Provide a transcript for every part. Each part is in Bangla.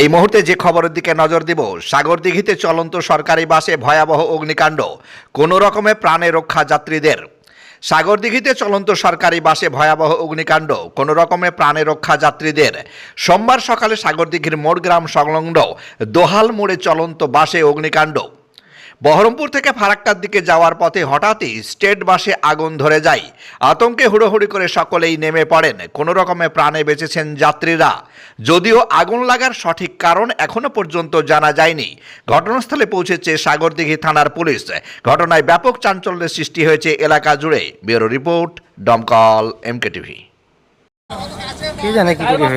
এই মুহূর্তে যে খবরের দিকে নজর দিব, সাগর দিঘিতে চলন্ত সরকারি বাসে ভয়াবহ অগ্নিকাণ্ড, কোনো রকমে প্রাণে রক্ষা যাত্রীদের। সাগর দিঘিতে চলন্ত সরকারি বাসে ভয়াবহ অগ্নিকাণ্ড, কোনো রকমে প্রাণে রক্ষা যাত্রীদের। সোমবার সকালে সাগর সাগরদিঘির মোড়গ্রাম সংলগ্ন দোহাল মোড়ে চলন্ত বাসে অগ্নিকাণ্ড। বহরমপুর থেকে ফারাক্কার দিকে যাওয়ার পথে হঠাৎই স্টেট বাসে আগুন ধরে যায়। আতঙ্কে হুড়োহুড়ি করে সকলেই নেমে পড়েন। কোনো রকমে প্রাণে বেঁচেছেন যাত্রীরা। যদিও আগুন লাগার সঠিক কারণ এখনও পর্যন্ত জানা যায়নি। ঘটনাস্থলে পৌঁছেছে সাগরদিঘি থানার পুলিশ। ঘটনায় ব্যাপক চাঞ্চল্যের সৃষ্টি হয়েছে এলাকা জুড়ে। ব্যুরো রিপোর্ট, দমকল, এমকে টিভি। কি জানে কি হয়েছে?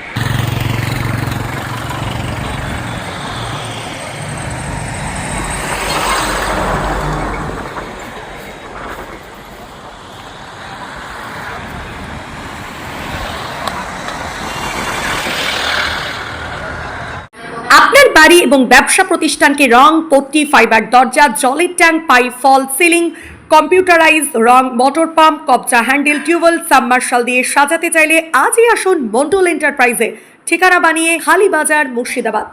আপনার বাড়ি এবং ব্যবসা প্রতিষ্ঠানকে রং, পট্টি ফাইবার দরজা জলের tank pipe fall ceiling computerise রং মোটর পাম্প কবজা হ্যান্ডেল টিউবওয়েল সাবমার্শাল দিয়ে সাজাতে চাইলে আজই আসুন মন্ডল এন্টারপ্রাইজে ঠিকানা বানিয়ে হালিবাজার, মুর্শিদাবাদ।